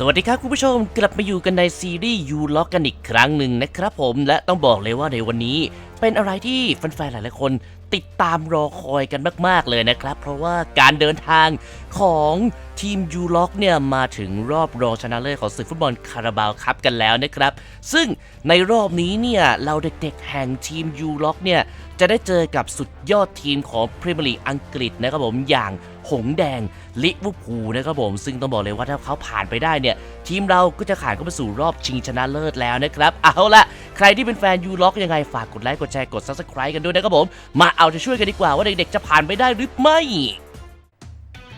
สวัสดีครับคุณผู้ชมกลับมาอยู่กันในซีรีส์ยูล็อกกันอีกครั้งหนึ่งนะครับผมและต้องบอกเลยว่าในวันนี้ เป็นอะไรที่แฟนๆหลายๆคนติดตามรอคอยกันมาก ๆ เลยนะครับ เพราะว่าการเดินทางของทีมยูล็อกเนี่ยมาถึงรอบรองชนะเลิศของศึกฟุตบอลคาราบาวคัพกันแล้วนะครับ ซึ่งในรอบนี้เนี่ยเราเด็กๆแห่งทีมยูล็อกเนี่ยจะได้เจอกับสุดยอดทีมของพรีเมียร์ลีกอังกฤษนะครับผมอย่างหงแดง ลิเวอร์พูลนะครับผม ซึ่งต้องบอกเลยว่าถ้าเขาผ่านไปได้เนี่ย ทีมเราก็จะผ่านเข้าไปสู่รอบชิงชนะเลิศแล้วนะครับ เอาละใครที่เป็นแฟนยูล็อกยังไงฝากกดไลค์กดแชร์กด subscribe กันด้วยนะครับผม มาเอาใจะช่วยกันดีกว่าว่าเด็กๆจะผ่านไปได้หรือไม่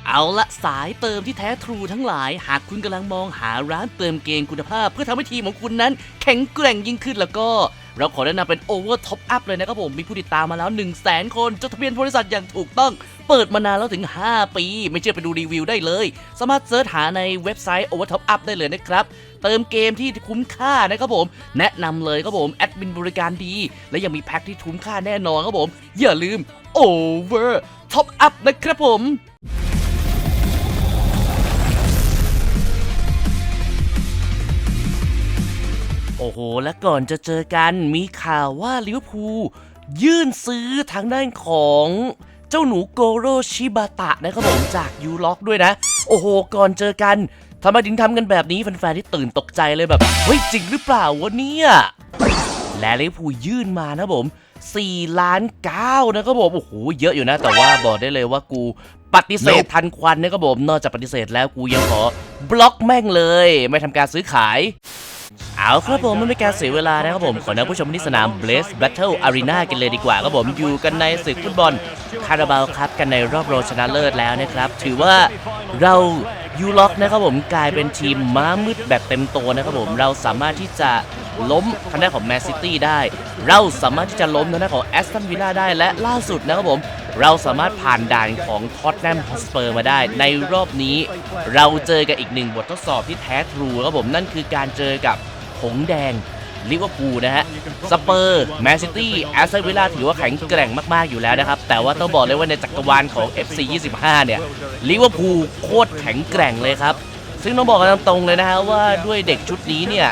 เอาละสายเติมที่แท้ทรูทั้งหลาย หากคุณกำลังมองหาร้านเติมเกมคุณภาพ เพื่อทำให้ทีมของคุณนั้น แข็งแกร่งยิ่งขึ้นแล้วก็ เราขอแนะนำเป็น Over Top Up เลยนะครับผม มีผู้ติดตามมาแล้ว 1 0 0 0 0แสนคนจดทะเบียนบริษัทอย่างถูกต้อง เปิดมานานแล้วถึง 5 ปี ไม่เชื่อไปดูรีวิวได้เลย สามารถเสิร์ชหาในเว็บไซต์ Over Top Up ได้เลยนะครับ เติมเกมที่คุ้มค่านะครับผม แนะนำเลยครับผม แอดมินบริการดี และยังมีแพ็คที่คุ้มค่าแน่นอนครับผม อย่าลืม Over Top Up นะครับผมโอ้โห และก่อนจะเจอกันมีข่าวว่าลิเวอร์พูลยื่นซื้อทางด้านของ เจ้าหนูโกโรชิบาตะนะครับผมจากยูล็อกด้วยนะ โอ้โห ก่อนเจอกันทำไมถึงทำกันแบบนี้แฟนๆที่ตื่นตกใจเลยแบบ เฮ้ย จริงหรือเปล่าวะเนี่ย และลิเวอร์พูลยื่นมานะผม 4 ล้าน9นะครับผมโอ้โหเยอะอยู่นะ แต่ว่าบอกได้เลยว่ากูปฏิเสธทันควันนะครับผมนอกจากปฏิเสธแล้วกูยังขอบล็อกแม่งเลย ไม่ทำการซื้อขายเอาครับผมไม่เป็นการเสียเวลานะครับผมขอนำผู้ชมที่สนาม Blaze Battle Arena กันเลยดีกว่าครับผมอยู่กันในศึกฟุตบอลคาราบาวครับกันในรอบรองชนะเลิศแล้วนะครับ ถือว่าเรายูล็อกนะครับผมกลายเป็นทีมม้ามืดแบบเต็มตัวนะครับผมเราสามารถที่จะ ล้มทางด้านของแมนซิตี้ได้ เราสามารถที่จะล้มทางด้านของแอสตันวิลล่าได้และล่าสุดนะครับผมเราสามารถผ่านด่านของท็อตแนมฮอสเปอร์มาได้ ในรอบนี้เราเจอกับอีกหนึ่งบททดสอบที่แท้ทรูครับผมนั่นคือการเจอกับหงแดงลิเวอร์พูลนะฮะ สเปอร์ แมนซิตี้ แอสตันวิลล่าถือว่าแข็งแกร่งมาก ๆ อยู่แล้วนะครับ แต่ว่าต้องบอกเลยว่าในจักรวาลของ FC 25 เนี่ย ลิเวอร์พูลโคตรแข็งแกร่งเลยครับ ซึ่งต้องบอกกันตรงๆเลยนะฮะว่าด้วยเด็กชุดนี้เนี่ย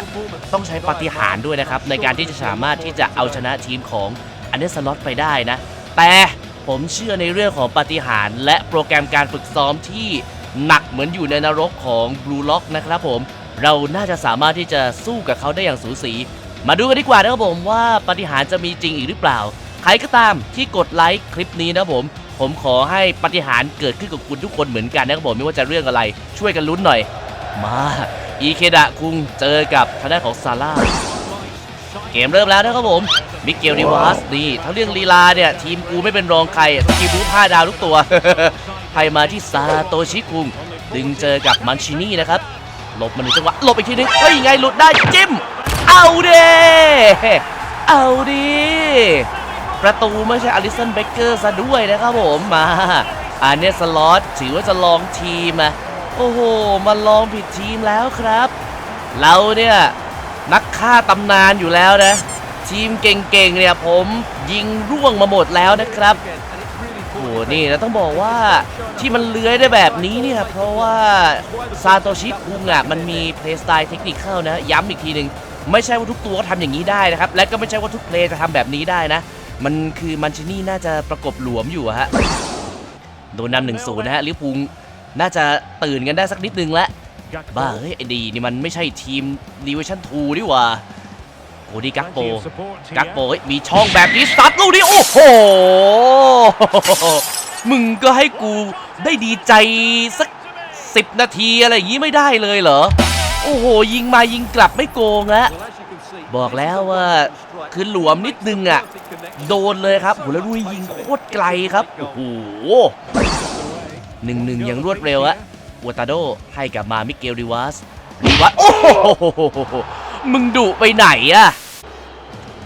ต้องใช้ปาฏิหาริย์ด้วยนะครับ ในการที่จะสามารถที่จะเอาชนะทีมของอันเดอร์สล็อตไปได้นะ แต่ผมเชื่อในเรื่องของปาฏิหาริย์และโปรแกรมการฝึกซ้อมที่หนักเหมือนอยู่ในนรกของบลูล็อกนะครับผม เราน่าจะสามารถที่จะสู้กับเขาได้อย่างสูสี มาดูกันดีกว่านะครับผมว่าปาฏิหาริย์จะมีจริงอีกหรือเปล่า ใครก็ตามที่กดไลค์คลิปนี้นะครับผม ผมขอให้ปฏิหารเกิดขึ้นกับคุณทุกคนเหมือนกันนะครับผมไม่ว่าจะเรื่องอะไร ช่วยกันลุ้นหน่อย มาอีเคดะคุงเจอกับทางด้านของซาร่าเกมเริ่มแล้วนะครับผมมิเกลนิวาสนี่ทั้งเรื่องลีลาเนี่ย ทีมกูไม่เป็นรองใครสกิลรู้ท่าดาวทุกตัวให้มาที่ซาโตชิคุงดึงเจอกับมันชินี่นะครับหลบมาหนึ่งจังหวะหลบอีกทีนึงเฮ้ยไงหลุดได้จิ้มเอาเด้เอาดิ ประตูไม่ใช่อลิสันเบเกอร์ซะด้วยนะครับผมมาอันเนี้ยสล็อตถือว่าจะลองทีมอะโอ้โหมาลองผิดทีมแล้วครับ เราเนี่ยนักฆ่าตำนานอยู่แล้วนะ ทีมเก่งๆเนี่ยผมยิงร่วงมาหมดแล้วนะครับโอ้โหนี่แล้วต้องบอกว่าที่มันเลื้อยได้แบบนี้เนี่ยเพราะว่าซาโตชิคุงอะมันมีเพลย์สไตล์เทคนิคเข้านะ ย้ำอีกทีหนึ่งไม่ใช่ว่าทุกตัวก็ทำอย่างนี้ได้นะครับ และก็ไม่ใช่ว่าทุกเพลย์จะทำแบบนี้ได้นะ มันคือมันชินี่น่าจะประกบหลวมอยู่ฮะ โดนนำหนึ่งศูนย์นะฮะลิเวอร์พูลน่าจะตื่นกันได้สักนิดนึงล้วบ้าเฮ้ยไอ้ดีนี่มันไม่ใช่ทีมดิวิชั่น2นี่หว่าโอ้ดีกักโปกักโปเฮ้ยมีช่องแบบนี้ซัดลูกนี้โอ้โห มึงก็ให้กูได้ดีใจสักสิบนาทีอะไรอย่างนี้ไม่ได้เลยเหรอ โอ้โห ยิงมายิงกลับไม่โกงแล้ว บอกแล้วว่าคือหลวมนิดนึงอะ โดนเลยครับโหแล้วลุยยิงโคตรไกลครับ โอ้โหหนึ่งหนึ่งย่างรวดเร็วอะวัตาโดให้กลับมามิเกลริวัสริวัสโอ้โหมึงดุไปไหนอะ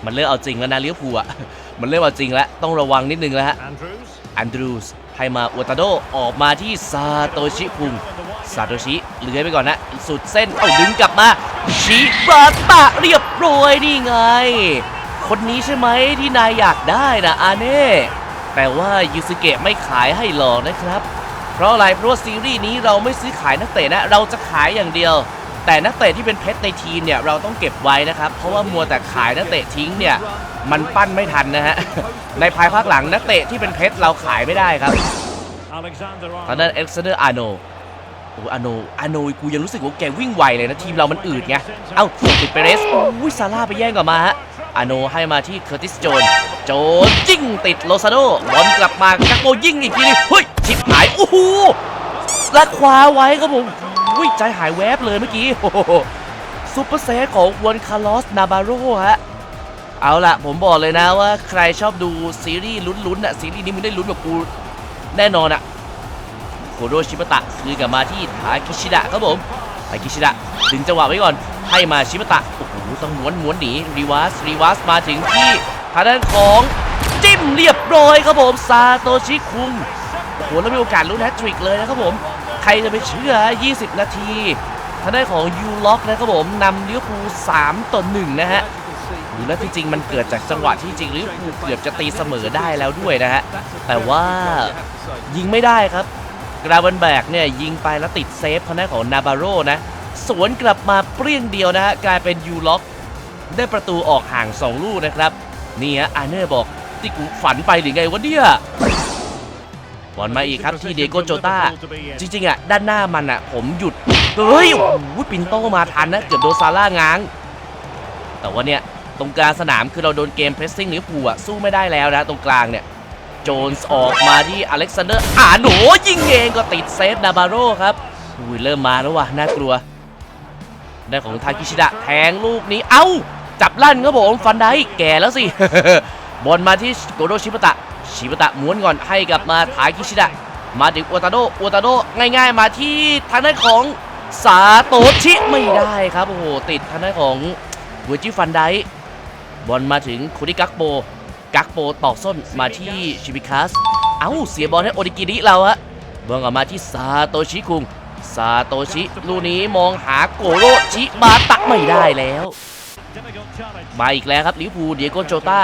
มันเริ่มเอาจริงแล้วนะเลี้ยวภูลอะมันเริ่มเอาจริงแล้ว ต้องระวังนิดนึงแล้วฮะอันดรูสให้มาวัตาโดออกมาที่ซาโตชิคุงซาโตชิเลื้อยไปก่อนนะ สุดเส้น เอาดึงกลับมา ชิบาตะเรียบร้อยนี่ไง คนนี้ใช่ไหมที่นายอยากได้นะอาเน่แต่ว่ายูสเกะไม่ขายให้หรอกนะครับ เพราะอะไรเพราะว่าซีรีส์นี้เราไม่ซื้อขายนักเตะนะเราจะขายอย่างเดียว แต่นักเตะที่เป็นเพชรในทีมเนี่ยเราต้องเก็บไว้นะครับ เพราะว่ามัวแต่ขายนักเตะทิ้งเนี่ยมันปั้นไม่ทันนะฮะในภายภาคหลังนักเตะที่เป็นเพชรเราขายไม่ได้ครับตอนนั้นเอ็กซ์เดอร์อาโน โอ้อาโนอาโนกูยังรู้สึกว่าแกวิ่งไวเลยนะ ทีมเรามันอืดไง เอ้าติดเปเรสอุ้ยซาร่าไปแย่งกลับมาฮะอาโนให้มาที่เคอร์ติสโจน โจนจิ้งติดโลซาโดบอลกลับมากักโกยิงอีกทีนึงเฮ้ยชิบหายโอ้โหและคว้าไว้ครับผมอุ้ยใจหายแวบเลยเมื่อกี้โอ้โหซุปเปอร์เซฟของวอนคาร์ลอสนาบาโรฮะเอาล่ะ ผมบอกเลยนะว่าใครชอบดูซีรีส์ลุ้นๆอะซีรีส์นี้มึงได้ลุ้นกับกูแน่นอนอะ โคโดชิบะตะคืนกลับมาที่ทาคิชิดะครับผมทาคิชิดะดึงจังหวะไว้ก่อน ให้มาชิบะตะโอ้โหต้องม้วนม้วนหนีรีวัสรีวัสมาถึงที่ทางด้านของจิ้มเรียบร้อยครับผมซาโตชิคุงโอ้โหแล้วมีโอกาสลุ้นแฮตทริกเลยนะครับผม ใครจะไปเชื่อ 20 นาทีทางด้านของยูล็อกนะครับผมนำลิเวอร์พูล3ต่อ1นะฮะดูแล้วจริงๆมันเกิดจากจังหวะที่จริงลิเวอร์พูลเกือบจะตีเสมอได้แล้วด้วยนะฮะแต่ว่ายิงไม่ได้ครับ กราเวนแบกเนี่ยยิงไปแล้วติดเซฟทางด้านของนาบาโรนะ สวนกลับมาเปรี้ยงเดียวนะฮะกลายเป็นยูล็อก ได้ประตูออกห่าง 2 ลูกนะครับ นี่ฮะอาเนอร์บอกที่กูฝันไปหรือไงวะเนี่ยบอลมาอีกครับที่เดโกโจตาจริงๆอะด้านหน้ามันอะ ผมหยุด เฮ้ยโอ้ปินโตมาทันนะ เกือบโดนซาร่าง้าง แต่ว่าเนี่ย ตรงกลางสนามคือเราโดนเกมเพรสซิ่งลิเวอร์พูอะสู้ไม่ได้แล้วนะ ตรงกลางเนี่ย โจนส์ออกมาที่อเล็กซานเดอร์อาโหนยิงเองก็ติดเซฟนาบาโร่ครับอุ้ยเริ่มมาแล้วว่ะน่ากลัว ได้ของทาคิชิดะแทงลูกนี้เอ้า จับลั่นครับผมฟันได้แก่แล้วสิบอลมาที่โกโดชิบะตะ ชิบะตะม้วนก่อนให้กับมาทาคิชิดะ มาถึงโอตาโดโอตาโดง่าย ๆ มาที่ทางด้านของซาโตชิไม่ได้ครับโอ้โหติดทางด้านของเวอร์จิฟันไดบอลมาถึงคุริกักโป กักโปตอกส้นมาที่ชิบิคัส เอ้า เสียบอลให้โอดิกิริเราฮะเบอลกลับมาที่ซาโตชิคุง ซาโตชิลูนี้มองหาโกโรชิบาตะไม่ได้แล้ว มาอีกแล้วครับลิวพูเดียโกโจตา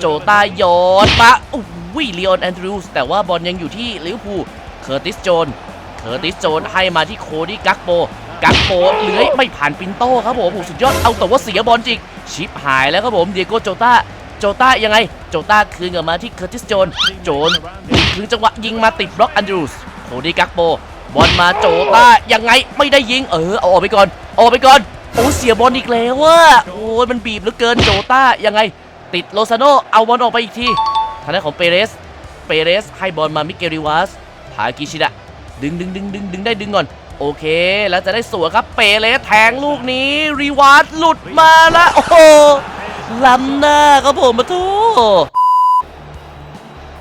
โจตาโยนมาโอ้โหลีออนแอนดรูสแต่ว่าบอลยังอยู่ที่ลิวพูเคอร์ติสโจนเคอร์ติสโจนให้มาที่โคดี้กักโปกักโปเลื้อยไม่ผ่านปินโต้ครับผมสุดยอดเอาแต่ว่าเสียบอลจริงชิปหายแล้วครับผมเดียโกโจตา โจตายังไง โจตาคืนกลับมาที่เคอร์ติสโจน โจนถึงจังหวะยิงมาติดบล็อกแอนดรูสโคดี้กักโปบอลมาโจตายังไงไม่ได้ยิงเออเอาออกไปก่อนเอาออกไปก่อนโอ้เสียบอลอีกแล้วว่ะโอ้ยมันบีบเหลือเกินโจต้ายังไง ติดโลซาโนเอาบอลออกไปอีกทีทางด้านของเปเรสเปเรสให้บอลมามิเกลริวัสพากิชิดะดึงดึงดึงดึงดึงได้ดึงก่อน โอเค แล้วจะได้สวนครับเปเรสแทงลูกนี้ รีวัสหลุดมาแล้ว โอ้โหล้ำหน้าครับผมมาทู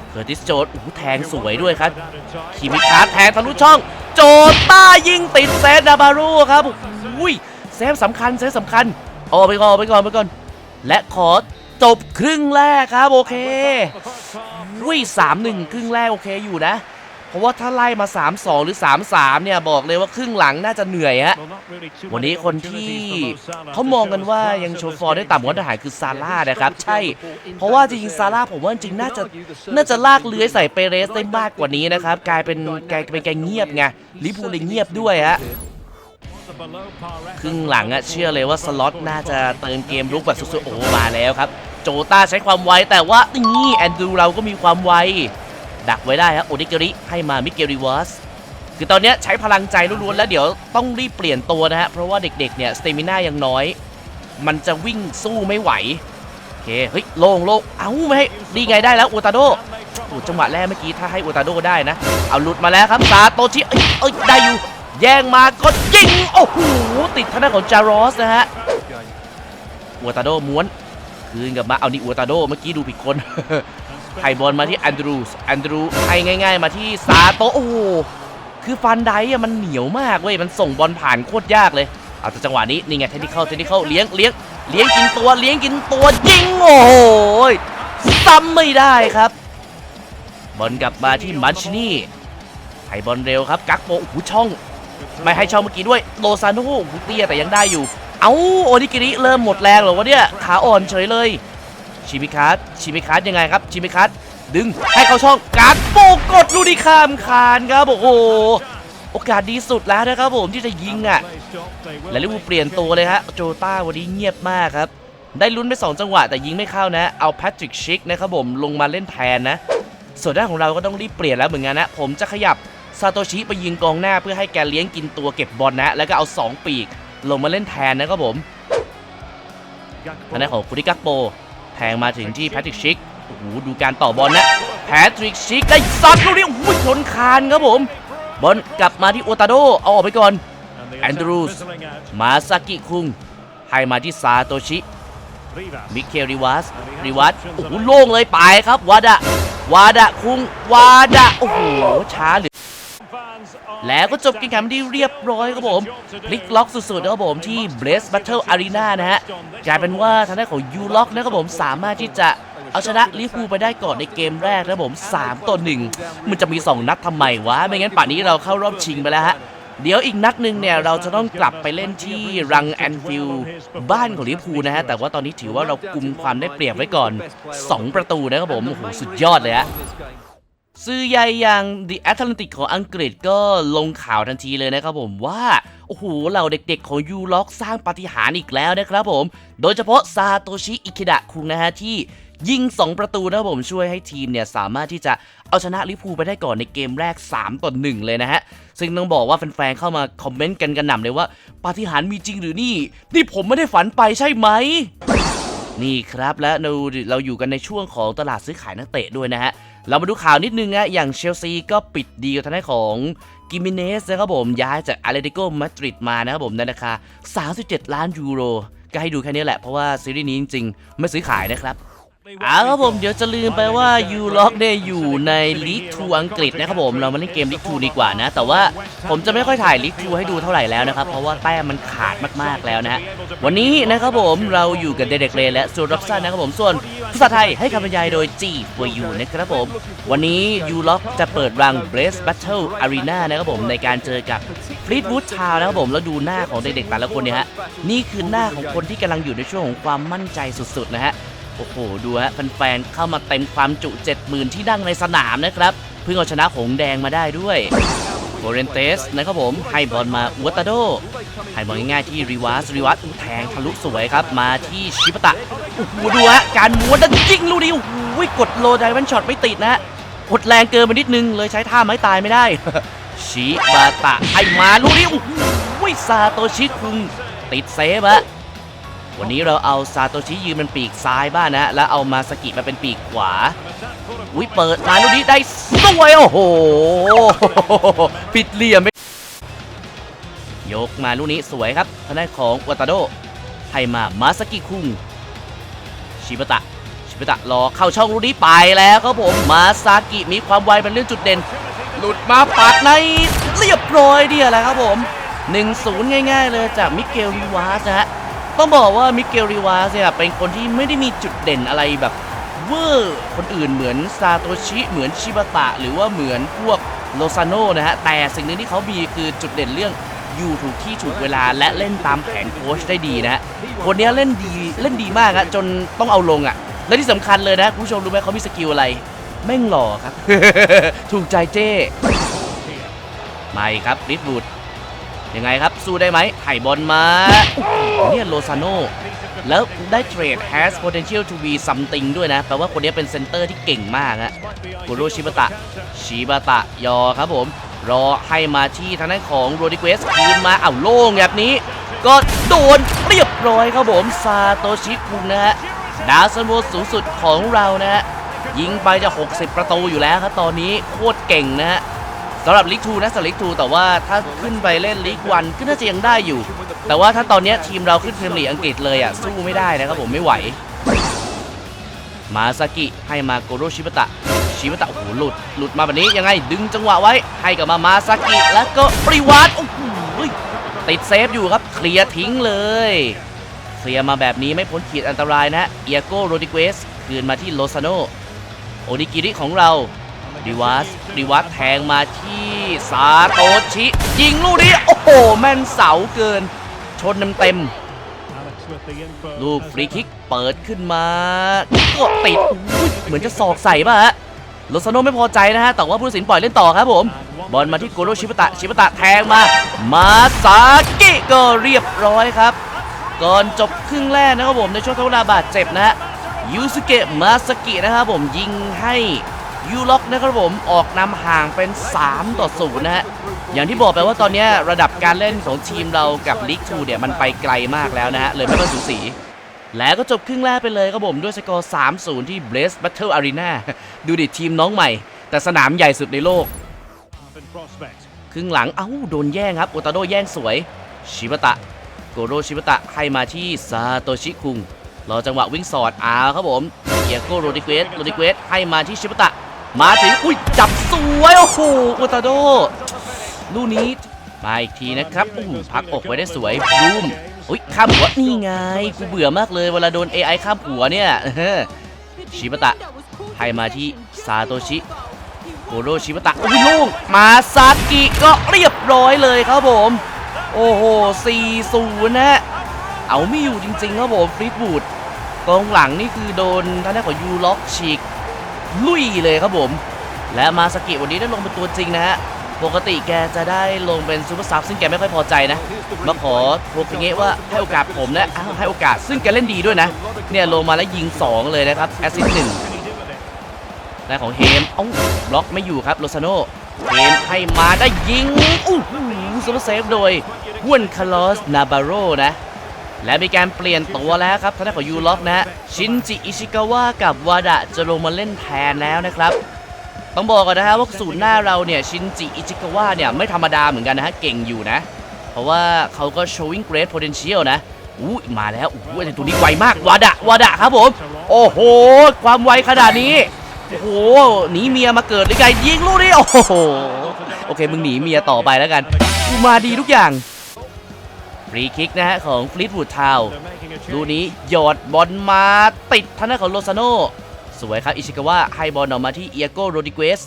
เคอร์ติสโจนโอ้แทงสวยด้วยครับคิมิคาร์แทงทะลุช่อง โจต้ายิงติดเซฟนาบารูครับโอ้ยเซฟสำคัญเซฟสำคัญเอาไปก่อนไปก่อนไปก่อน และขอจบครึ่งแรกครับ โอเคอุ้ยสามหนึ่งครึ่งแรกโอเคอยู่นะ เพราะว่าถ้าไล่มา 3-2 หรือ 3-3 เนี่ย บอกเลยว่าครึ่งหลังน่าจะเหนื่อยฮะ วันนี้คนที่เขามองกันว่ายังโชว์ฟอร์ได้ต่ำกว่าทหารคือซาร่านะครับ ใช่ เพราะว่าจริงๆซาร่าผมว่าจริงๆน่าจะน่าจะลากเลื้อยใส่เปเรสได้มากกว่านี้นะครับ กลายเป็นกลายเป็นแกเงียบไงลิเวอร์พูลเลยเงียบด้วยฮะครึ่งหลังอะเชื่อเลยว่าสล็อตน่าจะเติมเกมลุกแบบสุดๆโอ้มาแล้วครับ โจต้าใช้ความไวแต่ว่านี่แอนดรูเราก็มีความไว ดักไว้ได้ฮะโอดิเกริให้มามิเกลริวัสคือตอนนี้ใช้พลังใจล้วนๆแล้วเดี๋ยวต้องรีบเปลี่ยนตัวนะฮะเพราะว่าเด็กๆเนี่ยสเตมิน่ายังน้อย มันจะวิ่งสู้ไม่ไหวโอเคเฮ้ยโล่งโล่งเอ้าไม่ให้ดีไงได้แล้วอูตาโดโอ้จังหวะแรกเมื่อกี้ถ้าให้อูตาโดได้นะ เอาหลุดมาแล้วครับซาโตชิเอ้ยเอ้ยได้อยู่ แย่งมาก็ยิงโอ้โหติดทางด้านของจารอสนะฮะอูตาโดม้วนคืนกลับมาเอานี่อูตาโดเมื่อกี้ดูผิดคน ให้บอลมาที่แอนดรูสแอนดรูให้ง่าย ๆ มาที่ซาโตโอ้โหคือฟันไดอะมันเหนียวมากเว้ยมันส่งบอลผ่านโคตรยากเลยเอาแต่จังหวะนี้นี่ไงเทคนิคเข้าเทคนิคเข้าเลี้ยงเลี้ยงเลี้ยงกินตัวเลี้ยงกินตัวยิงโอ้โหซ้ำไม่ได้ครับ บอลกลับมาที่มันชินี่ให้บอลเร็วครับ กักโปโอ้โหช่อง ไม่ให้ช่องเมื่อกี้ด้วยโลซานโนโอ้โหเตี้ยแต่ยังได้อยู่ เอ้าโอนิกิริเริ่มหมดแรงเหรอวะเนี่ยขาอ่อนเฉยเลย ชิมิคัสชิมิคัสยังไงครับชิมิคัสดึงให้เขาช่องการโปกดลูกนี้ข้ามคานครับโอ้โหโอกาสดีสุดแล้วนะครับผมที่จะยิงอะและลิเวอร์พูลเปลี่ยนตัวเลยฮะโจต้าวันนี้เงียบมากครับ ได้ลุ้นไป2จังหวะแต่ยิงไม่เข้านะ เอาแพทริกชิกนะครับผมลงมาเล่นแทนนะ ส่วนด้านของเราก็ต้องรีบเปลี่ยนแล้วเหมือนกันนะ ผมจะขยับซาโตชิไปยิงกองหน้าเพื่อให้แกเลี้ยงกินตัวเก็บบอลนะ แล้วก็เอา 2 ปีก ลงมาเล่นแทนนะครับผมทางด้านของคุริกักโป แทงมาถึงที่แพทริกชิกโอ้โหดูการต่อบอลนะแพทริกชิกได้ซัดลูกนี้โอ้โหชนคานครับผม บอลกลับมาที่โอตาโดเอาออกไปก่อน แอนดรูส มาซากิคุง ให้มาที่ซาโตชิ มิเคลริวัสริวัสโอ้โหโล่งเลยไปครับวาดะวาดะคุงวาดะโอ้โหช้าเหลือ แล้วก็จบเกมแข่งที่เรียบร้อยครับผมพลิกล็อกสุดๆนะครับผมที่ Blaze Battle Arena นะฮะกลายเป็นว่าทางด้านของยูล็อกนะครับผมสามารถที่จะเอาชนะลิเวอร์พูไปได้ก่อนในเกมแรกนะครับผม 3ต่อ1มันจะมี 2 นัดทำไมวะ ไม่งั้นป่านนี้เราเข้ารอบชิงไปแล้วฮะ เดี๋ยวอีกนัดหนึ่งเนี่ย เราจะต้องกลับไปเล่นที่รังแอนฟิลบ้านของลิเวอร์พูนะฮะ แต่ว่าตอนนี้ถือว่าเรากุมความได้เปรียบไว้ก่อน 2 ประตูนะครับผมโอ้โหสุดยอดเลยฮะ ซื้อใหญ่อย่าง The Atlantic ของอังกฤษก็ลงข่าวทันทีเลยนะครับผมว่า โอ้โหเหล่าเด็กๆของยูล็อกสร้างปาฏิหาริย์อีกแล้วนะครับผม โดยเฉพาะซาโตชิอิคิดะคุงนะฮะที่ยิง 2 ประตูนะครับผมช่วยให้ทีมเนี่ย สามารถที่จะเอาชนะลิพูไปได้ก่อนในเกมแรก 3ต่อ1เลยนะฮะ ซึ่งต้องบอกว่าแฟนๆเข้ามาคอมเมนต์กันกันหน่ำเลยว่า ปาฏิหาริย์มีจริงหรือนี่ นี่ผมไม่ได้ฝันไปใช่ไหมนี่ครับและเราเราอยู่กันในช่วงของตลาดซื้อขายนักเตะด้วยนะฮะ เรามาดูข่าวนิดนึงนะอย่างเชลซีก็ปิดดีลทางด้านของกิมิเนสนะครับผมย้ายจากอาเลติโกมาดริดมานะครับผมในราคา 37 ล้านยูโร ก็ให้ดูแค่นี้แหละเพราะว่าซีรีส์นี้จริงๆ ไม่ซื้อขายนะครับ อาครับผมเดี๋ยวจะลืมไปว่ายูล็อกเนี่ยอยู่ในลีกทูอังกฤษนะครับผมเรามาเล่นเกมลีกทูดีกว่านะ แต่ว่าผมจะไม่ค่อยถ่ายลีกทูให้ดูเท่าไหร่แล้วนะครับ เพราะว่าแต้มมันขาดมากๆแล้วนะวันนี้นะครับผมเราอยู่กับเดเด็กเลและส่วนรับซ่านะครับผมส่วนภาษาไทยให้คำบรรยายโดยจีฟยูนะครับผม วันนี้ยูล็อกจะเปิดรัง Brace Battle Arena นะครับผมในการเจอกับ Fleetwood Town นะครับผมแล้วดูหน้าของเด็กๆแต่ละคนเนี่ยฮะนี่คือหน้าของคนที่กำลังอยู่ในช่วงของความมั่นใจสุดๆนะฮะ โอ้โห ดูฮะแฟนๆเข้ามาเต็มความจุ 70,000 ที่ดังในสนามนะครับ เพิ่งเอาชนะหงแดงมาได้ด้วยโกเรนเตสนะครับผม ให้บอลมาอุวตาโด ให้บอลง่ายๆที่ริวัสริวัสแทงทะลุสวยครับ มาที่ชิปะตะ โอ้โห ดูฮะ การม้วนดันยิงลูกนี้โอ้โหกดโลไดวันช็อตไม่ติดนะฮะกดแรงเกินไปนิดนึง เลยใช้ท่าไม้ตายไม่ได้ชิบาตะให้มาลูกนี้โอ้โหซาโตชิคุงติดเซฟอะ วันนี้เราเอาซาโตชิยืนเป็นปีกซ้ายบ้างนะ แล้วเอามาสกิมาเป็นปีกขวาอุ้ยเปิดมาลูกนี้ได้สวยโอ้โหปิดเหลี่ยมไปยกมาลูกนี้สวยครับทางด้านของวัตาโดให้มามาสกิคุงชิบะตะชิบะตะรอเข้าช่องลูกนี้ไปแล้วครับผมมาซากิมีความไวเป็นเรื่องจุดเด่น หลุดมาปาดในเรียบร้อยเดียแหละครับผม 1-0 ง่าย ๆ เลยจากมิเกลริวาสนะฮะ ต้องบอกว่ามิเกลริวาสเนี่ยเป็นคนที่ไม่ได้มีจุดเด่นอะไรแบบเวอร์คนอื่นเหมือนซาโตชิเหมือนชิบะตะ หรือว่าเหมือนพวกโลซาโนนะฮะ แต่สิ่งหนึ่งที่เขามีคือจุดเด่นเรื่องอยู่ถูกที่ถูกเวลาและเล่นตามแผนโค้ชได้ดีนะฮะคนนี้เล่นดีเล่นดีมากอะจนต้องเอาลงอะและที่สำคัญเลยนะคุณผู้ชมรู้ไหมเขามีสกิลอะไร แม่งหล่อครับ ถูกใจเจ้ไม่ครับริดบูด ยังไงครับ สู้ได้ไหมไห่บอลมาเนี่ยโลซาโนแล้วได้เทรด has potential to be something ด้วยนะ แปลว่าคนนี้เป็นเซนเตอร์ที่เก่งมากฮะโกโรชิบะตะ ชิบะตะ ยอครับผม รอให้มาที่ทางด้านของโรดิเกสคืนมาเอ้าโล่งแบบนี้ ก็โดนเรียบร้อยครับผม ซาโตชิคุงนะฮะ ดาวซันโวสูงสุดของเรานะฮะ ยิงไปจะ 60 ประตูอยู่แล้วครับ ตอนนี้โคตรเก่งนะฮะ สำหรับลีกทูนะสำหรับลีกทูแต่ว่าถ้าขึ้นไปเล่นลีกวันก็น่าจะยังได้อยู่ แต่ว่าถ้าตอนนี้ทีมเราขึ้นพรีเมียร์ลีกอังกฤษเลยอะสู้ไม่ได้นะครับผมไม่ไหว มาซากิให้มาโกโรชิบะตะชิบะตะโอ้โหหลุดหลุดมาแบบนี้ยังไงดึงจังหวะไว้ ให้กับมามาซากิแล้วก็ปริวัตโอ้โหติดเซฟอยู่ครับเคลียร์ทิ้งเลยเคลียร์มาแบบนี้ไม่พ้นขีดอันตรายนะเอียโกโรดิเกสคืนมาที่โลซาโนโอนิกิริของเรา ดิวัสดิวัสแทงมาที่ซาโตชิ ยิงลูกนี้ โอ้โห แม่นเสาเกิน ชนเต็มๆลูกฟรีคิกเปิดขึ้นมากดติด เหมือนจะสอกใส่ป่ะฮะโลซาโนไม่พอใจนะฮะ แต่ว่าผู้ตัดสินปล่อยเล่นต่อครับผม บอลมาที่โกโรชิบะตะ ชิบะตะแทงมา มาซากิก็เรียบร้อยครับ ก่อนจบครึ่งแรกนะครับผมในช่วงทดเวลาบาดเจ็บนะฮะยูสุเกะมาสกินะครับผมยิงให้ ยูล็อกนะครับผมออกนำห่างเป็น 3 ต่อ0นะฮะอย่างที่บอกไปว่าตอนนี้ระดับการเล่นของทีมเรากับลีก2เนี่ยมันไปไกลมากแล้วนะฮะเลยไม่ค่อยสูสี แล้วก็จบครึ่งแรกไปเลยครับผมด้วยสกอร์3-0 ที่ Blaze Battle Arena ดูดิทีมน้องใหม่ แต่สนามใหญ่สุดในโลก ครึ่งหลังเอ้าโดนแย่งครับโอตาโดแย่งสวยชิบะตะโกโรชิบะตะให้มาที่ซาโตชิคุงรอจังหวะวิ่งสอดอาครับผมเอียโกโรดิเกสโรดิเกสให้มาที่ชิบะตะ มาถึงอุ้ยจับสวยโอ้โหโอตาโดลูกนี้มาอีกทีนะครับอู้พักอกไว้ได้สวยบูมอุ้ยข้ามหัวนี่ไงกูเบื่อมากเลยเวลาโดน AI ข้ามหัวเนี่ยชิบะตะให้มาที่ซาโตชิโกโรชิบะตะอุ้ยลูกมาซากิก็เรียบร้อยเลยครับผม โอ้โห4-0นะเอาไม่อยู่จริงๆครับผมฟรีบูดกองหลังนี่คือโดนท่านแรกของยูล็อกฉีก ลุยเลยครับผม และมาสกิวันนี้ได้ลงเป็นตัวจริงนะฮะปกติแกจะได้ลงเป็นซูเปอร์ซับซึ่งแกไม่ค่อยพอใจนะ มาขอโทรคิเงะว่าให้โอกาสผมนะอ้าวให้โอกาสซึ่งแกเล่นดีด้วยนะ เนี่ยลงมาแล้วยิง 2 เลยนะครับแอสซิสต์หนึ่งได้ของเฮมเอ้าบล็อกไม่อยู่ครับโลซาโนเฮมให้มาได้ยิงอู้หูซูเปอร์เซฟโดยฮวนคาร์ลอสนาบาโรนะ และมีการเปลี่ยนตัวแล้วครับทางด้านของยูล็อกนะ ชินจิอิชิกาวะกับวาดะจะลงมาเล่นแทนแล้วนะครับ ต้องบอกก่อนนะฮะว่าศูนย์หน้าเราเนี่ยชินจิอิชิกาวะเนี่ยไม่ธรรมดาเหมือนกันนะฮะเก่งอยู่นะ เพราะว่าเขาก็ showing great potential นะอู้มาแล้วอู้ยตัวนี้ไวมากวาดะวาดะครับผม โอ้โห ความไวขนาดนี้ โอ้โหหนีเมียมาเกิดหรือไงยิงลูกนี้โอ้โหโอเคมึงหนีเมียต่อไปแล้วกันกูมาดีทุกอย่าง ฟรีคิกนะฮะของฟลี t วูดทาวลูนี้หยอดบอลมาติดทางด้าของโลซาโนสวยครับอิชิกาวะให้บอลออกมาที่เอียโกโรดิเกส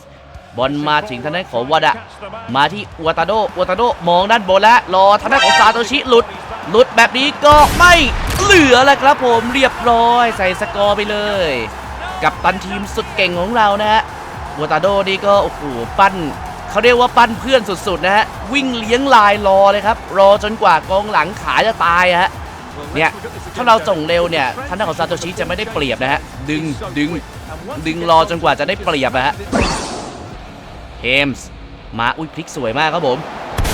บอลมาถึงทางด้าของวาดะมาที่อวตาโดอวตาโดมองด้านบนแล้วรอทางด้าของซาโตชิหลุดหลุดแบบนี้ก็ไม่เหลือแล้วครับผมเรียบร้อย ใส่สกอร์ไปเลย กับตันทีมสุดเก่งของเรานะฮะอวตาโดนี่ก็โอ้โหปั้น เขาเรียกว่าปั้นเพื่อนสุดๆนะฮะวิ่งเลี้ยงลายรอเลยครับ รอจนกว่ากองหลังขาจะตายฮะเนี่ยถ้าเราส่งเร็วเนี่ยท่านของซาโตชิจะไม่ได้เปรียบนะฮะดึงดึงดึงรอจนกว่าจะได้เปรียบนะฮะเฮมส์มาอุ้ยพลิกสวยมากครับผม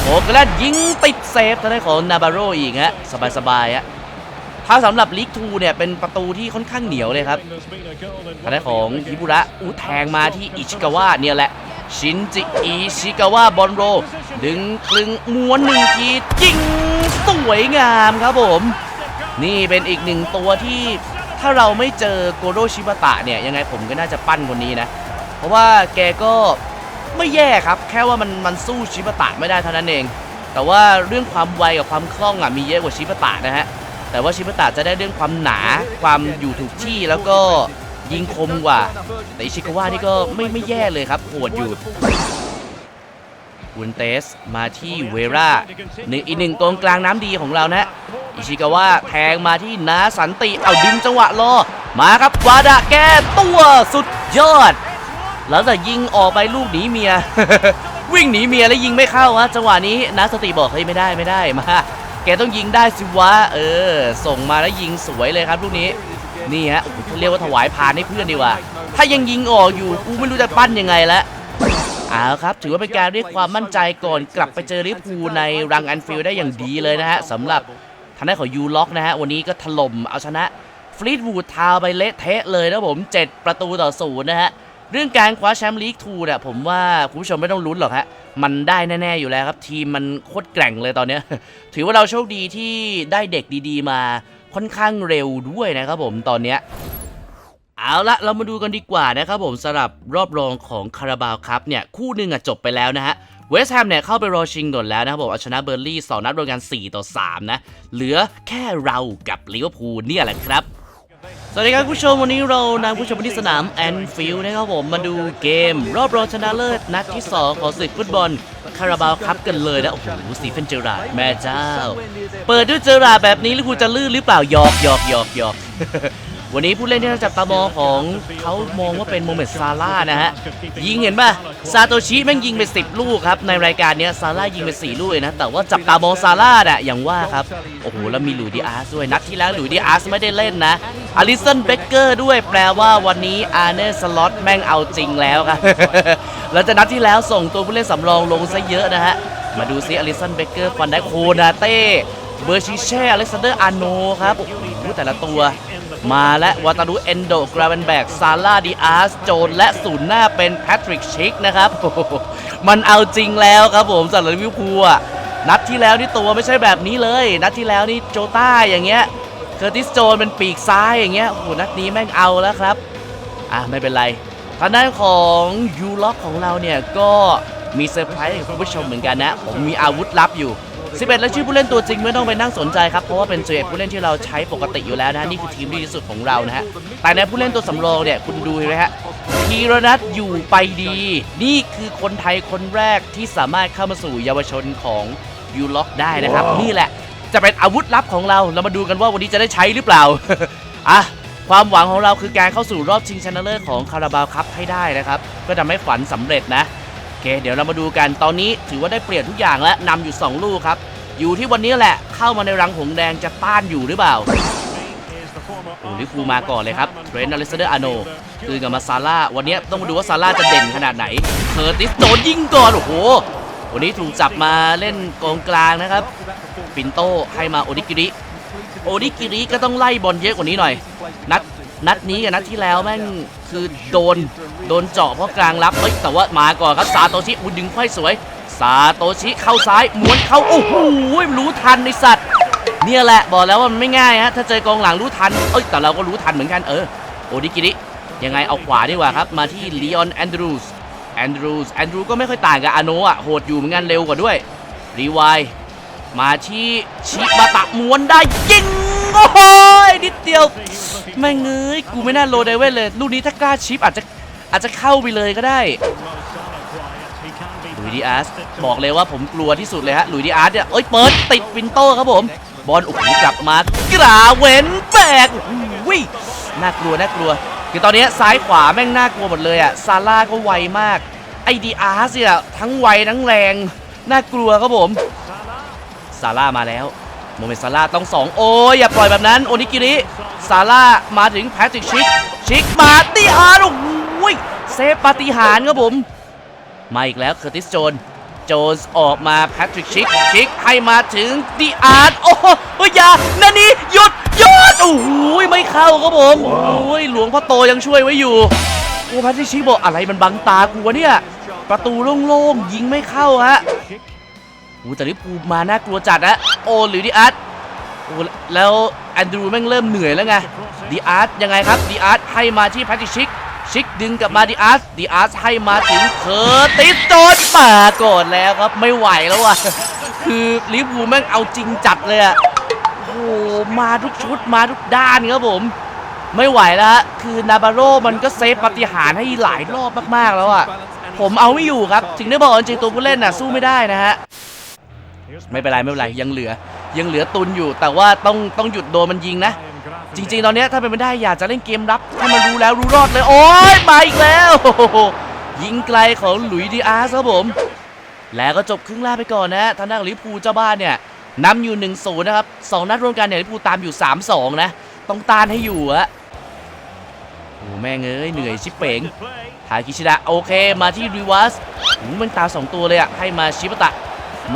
โอกระดยิงติดเซฟทางด้านของนาบาโรอีกฮะสบายๆฮะถ้าสำหรับลีกทูเนี่ยเป็นประตูที่ค่อนข้างเหนียวเลยครับทางด้านของฮิบุระอูแทงมาที่อิชิกาวะเนี่ยแหละ ชินจิอิชิกาวะบอลโร ดึงคลึงม้วนหนึ่งทียิงสวยงามครับผม นี่เป็นอีกหนึ่งตัวที่ถ้าเราไม่เจอโกโรชิบะตะเนี่ยยังไงผมก็น่าจะปั้นคนนี้นะ เพราะว่าแกก็ไม่แย่ครับ แค่ว่ามันมันสู้ชิบะตะไม่ได้เท่านั้นเอง แต่ว่าเรื่องความไวกับความคล่องอะมีเยอะกว่าชิบะตะนะฮะแต่ว่าชิบะตะจะได้เรื่องความหนาความอยู่ถูกที่แล้วก็ ยิงคมกว่า แต่อิชิกาวะนี่ก็ไม่ไม่แย่เลยครับโหดอยู่วุนเตสมาที่เวราหนึ่งอีกหนึ่งกองกลางน้ำดีของเรานะอิชิกาวะแทงมาที่นาสันติเอาดึงจังหวะรอมาครับวาดะแก้ตัวสุดยอด แล้วแต่ยิงออกไปลูกหนีเมีย วิ่งหนีเมียแล้วยิงไม่เข้าฮะจังหวะนี้นาสติบอกเฮ้ยไม่ได้ไม่ได้มาแกต้องยิงได้สิวะเออ ส่งมาแล้วยิงสวยเลยครับลูกนี้ นี่ฮะโอ้โหเขาเรียกว่าถวายพานให้เพื่อนดีกว่า ถ้ายังยิงออกอยู่กูไม่รู้จะปั้นยังไงแล้วเอาครับถือว่าเป็นการเรียกความมั่นใจก่อนกลับไปเจอลิเวอร์พูลในรังแอนฟิลด์ได้อย่างดีเลยนะฮะสำหรับทางด้านของยูล็อกนะฮะวันนี้ก็ถล่มเอาชนะฟลี t วูดทาวไปเละเทะเลยนะผม 7 ประตูต่อศูนย์นะฮะเรื่องการคว้าแชมป์ลีกทูเนี่ยผมว่าคุณผู้ชมไม่ต้องลุ้นหรอกฮะมันได้แน่ๆอยู่แล้วครับ ทีมมันโคตรแกร่งเลยตอนนี้ ถือว่าเราโชคดีที่ได้เด็กดีๆมา ค่อนข้างเร็วด้วยนะครับผมตอนเนี้ยเอาละเรามาดูกันดีกว่านะครับผมสำหรับรอบรองของคาราบาวครับเนี่ยคู่หนึ่งอะจบไปแล้วนะฮะเวสต์แฮมเนี่ยเข้าไปรอชิงก่อนแล้วนะครับผมเอาชนะเบอร์ลี่สองนัดรวมกัน4ต่อ3นะเหลือแค่เรากับลิเวอร์พูลเนี่ยแหละครับ สวัสดีครับคุณผู้ชมวันนี้เรานำผู้ชมไปที่สนามแอนฟิลด์นะครับผมมาดูเกม รอบรองชนะเลิศนัดที่ 2 ของศึกฟุตบอล คาราบาวครับกันเลยนะ โอ้โหสีเฟนเจอราดแม่เจ้า เปิดด้วยเจอราดแบบนี้แล้วคุณจะลื่นหรือเปล่าหยอกหยอกหยอกหยอก วันนี้ผู้เล่นที่น่าจับตามองของเขามองว่าเป็นโมเมดซาร่านะฮะ ยิงเห็นป่ะ ซาโตชิแม่งยิงไป 10 ลูกครับ ในรายการนี้ซาร่ายิงไป 4 ลูกเลยนะ แต่ว่าจับตามองซาร่าน่ะอย่างว่าครับ โอ้โห แล้วมีหลุยดีอาร์สด้วย นัดที่แล้วหลุยดีอาร์สไม่ได้เล่นนะอลิสันเบเกอร์ด้วยแปลว่าวันนี้อาร์เนสล็อตแม่งเอาจริงแล้วครับแล้วจะนัดที่แล้วส่งตัวผู้เล่นสำรองลงซะเยอะนะฮะมาดูซิอลิสันเบเกอร์ฟันได้โคนาเต้ เบอร์ชิเช่อเล็กซานเดอร์อาโนครับโอ้โหแต่ละตัว มาและวาตารุเอนโดกราเวนแบกซาร่าดิอาสโจนและศูนย์หน้าเป็นแพทริกชิกนะครับมันเอาจริงแล้วครับผมสำหรับลิเวอร์พูลนัดที่แล้วนี่ตัวไม่ใช่แบบนี้เลย นัดที่แล้วนี่โจต้าอย่างเงี้ยเคอร์ติสโจนเป็นปีกซ้ายอย่างเงี้ยโอ้โหนัดนี้แม่งเอาแล้วครับอะไม่เป็นไรทางด้านของยูล็อกของเราเนี่ยก็มีเซอร์ไพรส์ให้คุณผู้ชมเหมือนกันนะ ผมมีอาวุธลับอยู่ 11 และชื่อผู้เล่นตัวจริงไม่ต้องไปนั่งสนใจครับ เพราะว่าเป็น11ผู้เล่นที่เราใช้ปกติอยู่แล้วนะนี่คือทีมที่ดีที่สุดของเรานะฮะแต่ในผู้เล่นตัวสำรองเนี่ยคุณดูเห็นไหมฮะธีรนัทอยู่ไปดี นี่คือคนไทยคนแรกที่สามารถเข้ามาสู่เยาวชนของยูล็อกได้นะครับ นี่แหละจะเป็นอาวุธลับของเราเรามาดูกันว่าวันนี้จะได้ใช้หรือเปล่า อะความหวังของเราคือการเข้าสู่รอบชิงชนะเลิศของคาราบาวคัพให้ได้นะครับเพื่อทำให้ฝันสำเร็จนะโอ เค เดี๋ยวเรามาดูกันตอนนี้ถือว่าได้เปลี่ยนทุกอย่างแล้วนำอยู่ 2 ลูกครับ อยู่ที่วันนี้แหละเข้ามาในรังหงแดงจะต้านอยู่หรือเปล่าโอ้ลิเวอร์พูลมาก่อนเลยครับเทรนต์อเลสเดอร์อาโนคือกับมาซาร่าวันนี้ต้องมาดูว่าซาร่าจะเด่นขนาดไหนเคอร์ติสโจนยิงก่อนโอ้โหวันนี้ถูกจับมาเล่นกองกลางนะครับปินโตให้มาโอดิกิริโอดิกิริก็ต้องไล่บอลเยอะกว่านี้หน่อย นัด นัดนี้กับนัดที่แล้วแม่งคือโดนโดนเจาะเพราะกลางรับเฮ้ยแต่ว่ามาก่อนครับซาโตชิอุยดึงไขว้สวย ซาโตชิเข้าซ้ายม้วนเข้าโอ้โหรู้ทันในสัตว์เนี่ยแหละบอกแล้วว่ามันไม่ง่ายฮะถ้าเจอกองหลังรู้ทันเอ้ยแต่เราก็รู้ทันเหมือนกันเออโอดิกิริยังไงเอาขวาดีกว่าครับมาที่ลีออนแอนดรูสแอนดรูสแอนดรูก็ไม่ค่อยต่างกับอาโนะอะโหดอยู่เหมือนกันเร็วกว่าด้วยรีไวล์มาที่ชิบาตะม้วนได้ยิง โอ้โหนิดเดียวแม่งเอ้ยกูไม่น่าโลไดเวนเลยลูกนี้ถ้ากล้าชิปอาจจะอาจจะเข้าไปเลยก็ได้ลุยดีอาร์สบอกเลยว่าผมกลัวที่สุดเลยฮะลุยดีอาร์สเนี่ยเอ้ยเปิดติดวินโต้ครับผม บอลโอ้โหกลับมากราเวนแบกโอ้โหน่ากลัวน่ากลัวคือตอนนี้ซ้ายขวาแม่งน่ากลัวหมดเลยอะซาร่าก็ไวมากไอดีอาร์สเนี่ยทั้งไวทั้งแรง น่ากลัวครับผมซาร่ามาแล้ว โมเมนต์ซาร่าต้องสองโอ้ยอย่าปล่อยแบบนั้น โอนิกิริซาร่ามาถึงแพทริกชิก ชิกมาตีอาร์โอ้ยเซฟปาฏิหาริย์ครับผม มาอีกแล้วเคอร์ติสโจนโจนส์ออกมาแพทริกชิก ชิกให้มาถึงดีอาร์โอ้โหเฮ้ยอย่านันนี่หยุดหยุดโอ้โหยไม่เข้าครับผมโอ้ยหลวงพ่อโตยังช่วยไว้อยู่โอ้แพทริกชิกบอกอะไรมันบังตากูวะเนี่ย ประตูโล่งๆยิงไม่เข้าฮะโอ้แต่ลิเวอร์พูมาน่ากลัวจัดนะ โอ้หรือดีอาร์ตโอ้แล้วแอนดรูแม่งเริ่มเหนื่อยแล้วไงดีอาร์ตยังไงครับดีอาร์ตให้มาที่แพทริชิกชิกดึงกลับมาดีอาร์ตดีอาร์ตให้มาถึงเคอร์ติสโจนป่าก่อนแล้วครับไม่ไหวแล้วว่ะคือลิเวอร์พูลแม่งเอาจริงจัดเลยอะโอ้มาทุกชุดมาทุกด้านครับผมไม่ไหวแล้ว คือนาบาโรมันก็เซฟปฏิหารให้หลายรอบมาก ๆ แล้วอะผมเอาไม่อยู่ครับ ถึงได้บอกจริงตัวผู้เล่นน่ะ สู้ไม่ได้นะฮะ ไม่เป็นไรไม่เป็นไรยังเหลือ ยังเหลือตุนอยู่ แต่ว่าต้องต้องหยุดโดนมันยิงนะ จริง ๆ ตอนเนี้ยถ้าเป็นไม่ได้อยากจะเล่นเกมรับให้มันรู้แล้วรู้รอดเลย โอ้ยมาอีกแล้วโอ้โหยิงไกลของหลุยส์ดีอาร์สครับผม แล้วก็จบครึ่งแรกไปก่อนนะทางด้านของลิเวอร์พูลเจ้าบ้านเนี่ยนำอยู่1นศูนย์นะครับสองนัดรวมกันเนี่ยลิเวอร์พูลตามอยู่ 3-2 นะ ต้องต้านให้อยู่อะโอ้แม่งเอ้ยเหนื่อยชิบเป๋งทากิชิดะโอเค มาที่รีวัสหูมันตามสองตัวเลยอะให้มาชิบะตะ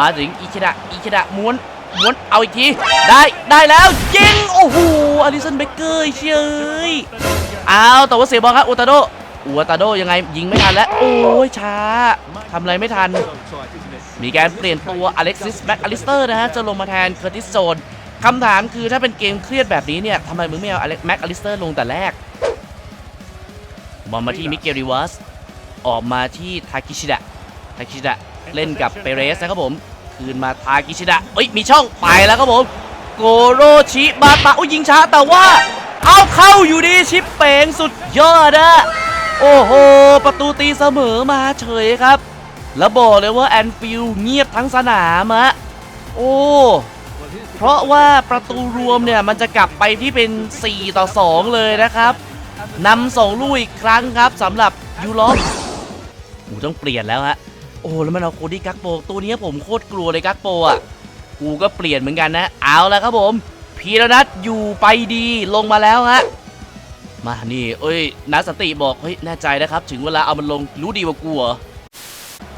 มาถึงอิคิดะอิคิดะม้วนม้วนเอาอีกทีได้ได้แล้วยิงโอ้โหอลิสันเบเกอร์เชยเอาแต่ว่าเสียบอลครับอุตาโดอุตาโดยังไงยิงไม่ทันแล้วโอ้ยช้าทำอะไรไม่ทัน มีการเปลี่ยนตัวอเล็กซิสแม็กอลิสเตอร์นะฮะจะลงมาแทนเคอร์ติสโซนคำถามคือถ้าเป็นเกมเครียดแบบนี้เนี่ยทำไมมึงไม่เอาอเล็กแม็กอลิสเตอร์ลงแต่แรกบอลมาที่มิเกลริวัสออกมาที่ทากิชิดะทากิชิดะ เล่นกับเปเรสนะครับผม คืนมาทากิชิดะเอ้ยมีช่องไปแล้วครับผม โกโรชิบาตะโอ้ยิงช้าแต่ว่า เอาเข้าอยู่ดีชิปเป๋งสุดยอดอะโอ้โห ประตูตีเสมอมาเฉยครับ แล้วบอกเลยว่าแอนฟิลเงียบทั้งสนามอะโอ้เพราะว่าประตูรวมเนี่ย มันจะกลับไปที่เป็น 4 ต่อ 2 เลยนะครับนำสองลูกอีกครั้งครับสำหรับยูโรหมูต้องเปลี่ยนแล้วฮะ อ้แล้วมันเอาโคดี้กักโปตัวนี้ผมโคตรกลัวเลยกักโปอะกูก็เปลี่ยนเหมือนกันนะ เอาแล้วครับผมพีรนัทอยู่ไปดีลงมาแล้วฮะมานี่เอ้ยนัสติบอกเฮ้ยแน่ใจนะครับ ถึงเวลาเอามันลงรู้ดีกว่ากูเหรอ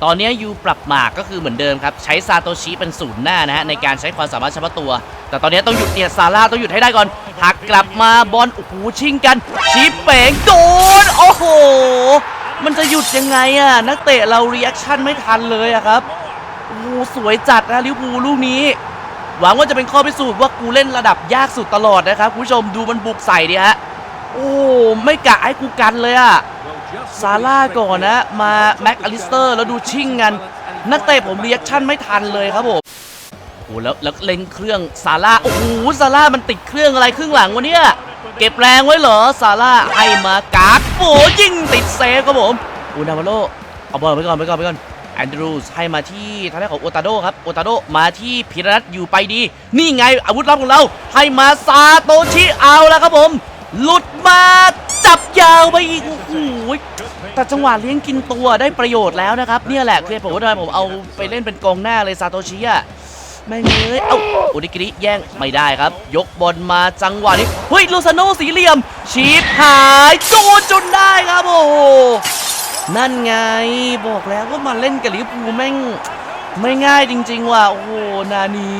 ตอนนี้ยูปรับหมากก็คือเหมือนเดิมครับ ใช้ซาโตชิเป็นศูนย์หน้านะฮะ ในการใช้ความสามารถเฉพาะตัว แต่ตอนนี้ต้องหยุดเนี่ยซาร่าต้องหยุดให้ได้ก่อนหักกลับมาบอลโอ้โหชิงกัน ชิปเป๋งโดน โอ้โห มันจะหยุดยังไงอะนักเตะเราเรีแอคชั่นไม่ทันเลยอะครับโอ้สวยจัดนะลิวพูลูกนี้ หวังว่าจะเป็นข้อพิสูจน์ว่ากูเล่นระดับยากสุดตลอดนะครับคุณผู้ชมดูมันบุกใส่ดิฮะโอ้ไม่กะให้กูกันเลยอะซาร่าก่อนนะ มาแม็กอลิสเตอร์แล้วดูชิ่งกัน นักเตะผมเรีแอคชั่นไม่ทันเลยครับผมโอ้แล้วแล้วเล่นเครื่องซาร่าโอ้โหซาร่ามันติดเครื่องอะไรครึ่งหลังวะเนี่ย เก็บแรงไว้เหรอซาร่าให้มากากโอ้ยิงติดเซฟครับผมอูนาวาโลเอาบอลไปก่อนไปก่อนไปก่อนแอนดรูสให้มาที่ทางด้านของโอตาโดครับโอตาโดมาที่พิรนัทอยู่ไปดี นี่ไงอาวุธลับของเรา ให้มาซาโตชิเอาแล้วครับผม หลุดมาจับยาวไปอีกโอ้โหแต่จังหวะเลี้ยงกินตัวได้ประโยชน์แล้วนะครับ เนี่ยแหละเคือผมว่าทำไมผมเอาไปเล่นเป็นกองหน้าเลยซาโตชิอะ แม่งเอ้ยเอ้าโอดิกริแย่งไม่ได้ครับ ยกบอลมาจังหวะนี้เฮ้ยลูซานโนสีเหลี่ยมชีพหายโดนจนได้ครับโอ้โหนั่นไงบอกแล้วว่ามาเล่นกับลิเวอร์พูลแม่งไม่ง่ายจริง ๆ ว่ะโอ้โหนานี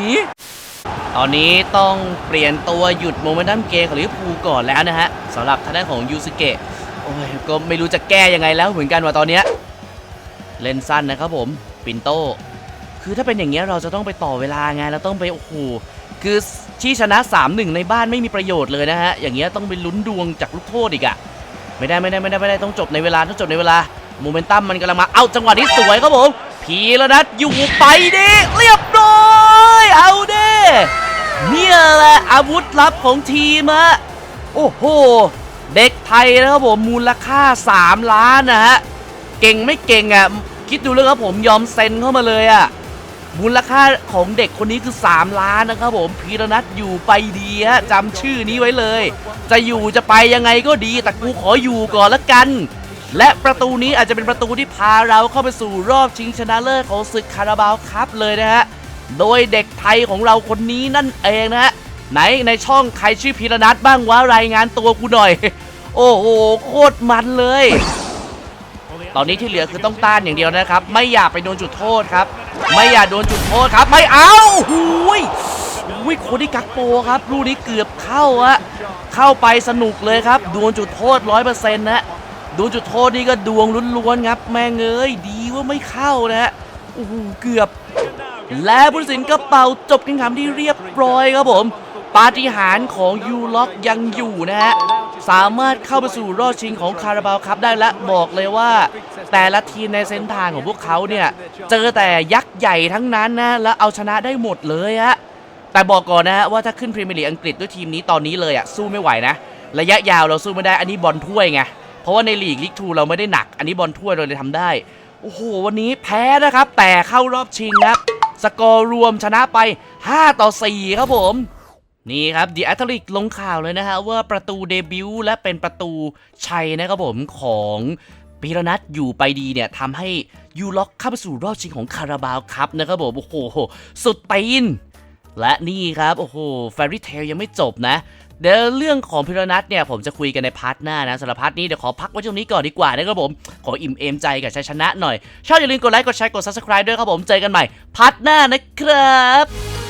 ตอนนี้ต้องเปลี่ยนตัวหยุดโมเมนตัมเกมของลิเวอร์พูลก่อนแล้วนะฮะสำหรับทางด้านของยูสเกะโอ้ยก็ไม่รู้จะแก้ยังไงแล้วเหมือนกันว่าตอนเนี้ยเล่นสั้นนะครับผมปินโต คือถ้าเป็นอย่างเงี้ยเราจะต้องไปต่อเวลาไงเราต้องไปโอ้โหคือที่ชนะ3-1ในบ้านไม่มีประโยชน์เลยนะฮะอย่างเงี้ยต้องไปลุ้นดวงจากลูกโทษอีกอะไม่ได้ไม่ได้ไม่ได้ไม่ได้ต้องจบในเวลาต้องจบในเวลาโมเมนตัมมันกำลังมาเอาจังหวะนี้สวยครับผมพีแล้วนะอยู่ไปดิเรียบร้อยเอาเด้เนี่ยแหละอาวุธลับของทีมฮะโอ้โหเด็กไทยนะครับผมมูลค่า 3 ล้านนะฮะเก่งไม่เก่งอะคิดดูเลยครับผมยอมเซ็นเข้ามาเลยอะ มูลค่าของเด็กคนนี้คือ 3 ล้านนะครับผมพีรนัทอยู่ไปดีฮะจำชื่อนี้ไว้เลย จะอยู่จะไปยังไงก็ดีแต่กูขออยู่ก่อนละกัน และประตูนี้อาจจะเป็นประตูที่พาเราเข้าไปสู่รอบชิงชนะเลิศของศึกคาราบาวครับเลยนะฮะโดยเด็กไทยของเราคนนี้นั่นเองนะฮะไหนในช่องใครชื่อพีรนัทบ้างวะรายงานตัวกูหน่อย โอ้โหโคตรมันเลย ตอนนี้ที่เหลือคือต้องต้านอย่างเดียวนะครับ ไม่อยากไปโดนจุดโทษครับ ไม่อยากโดนจุดโทษครับ ไม่เอาหุยหุยโคดิกักโปครับลูกนี้เกือบเข้าอะเข้าไปสนุกเลยครับดวงจุดโทษร้อยเปอร์เซ็นต์นะดวงจุดโทษนี่ก็ดวงล้วนๆครับแม่งเอ้ยดีว่าไม่เข้านะฮะโอ้โหเกือบ และผู้ตัดสินก็เป่าจบการแข่งขันที่เรียบร้อยครับผม ปาฏิหาริย์ของยูล็อกยังอยู่นะฮะ สามารถเข้าไปสู่รอบชิงของคาราบาวครับได้และบอกเลยว่า แต่ละทีมในเส้นทางของพวกเขาเนี่ย เจอแต่ยักษ์ใหญ่ทั้งนั้นนะ แล้วเอาชนะได้หมดเลยฮะ แต่บอกก่อนนะฮะว่าถ้าขึ้นพรีเมียร์ลีกอังกฤษด้วยทีมนี้ตอนนี้เลยอะสู้ไม่ไหวนะ ระยะยาวเราสู้ไม่ได้ อันนี้บอลถ้วยไง เพราะว่าในลีกลีกทูเราไม่ได้หนัก อันนี้บอลถ้วยเราเลยทำได้ โอ้โหวันนี้แพ้นะครับ แต่เข้ารอบชิงครับ สกอร์รวมชนะไป 5 ต่อ 4 ครับผม นี่ครับดีแอตลิกลงข่าวเลยนะฮะว่าประตูเดบิวต์และเป็นประตูชัยนะครับผมของปีรนัทอยู่ไปดีเนี่ยทำให้ยูล็อกเข้าไปสู่รอบชิงของคาราบาวครับนะครับผมโอ้โหสุดตีน และนี่ครับโอ้โหแฟรี่เทลยังไม่จบนะเดี๋ยวเรื่องของพิรนัทเนี่ยผมจะคุยกันในพาร์ทหน้านะสำหรับพาร์ทนี้เดี๋ยวขอพักไว้ช่วงนี้ก่อนดีกว่านะครับผม ขออิ่มเอมใจกับชัยชนะหน่อยชอบอย่าลืมกดไลค์กดแชร์กด subscribe ด้วยครับผมเจอกันใหม่พาร์ทหน้านะครับ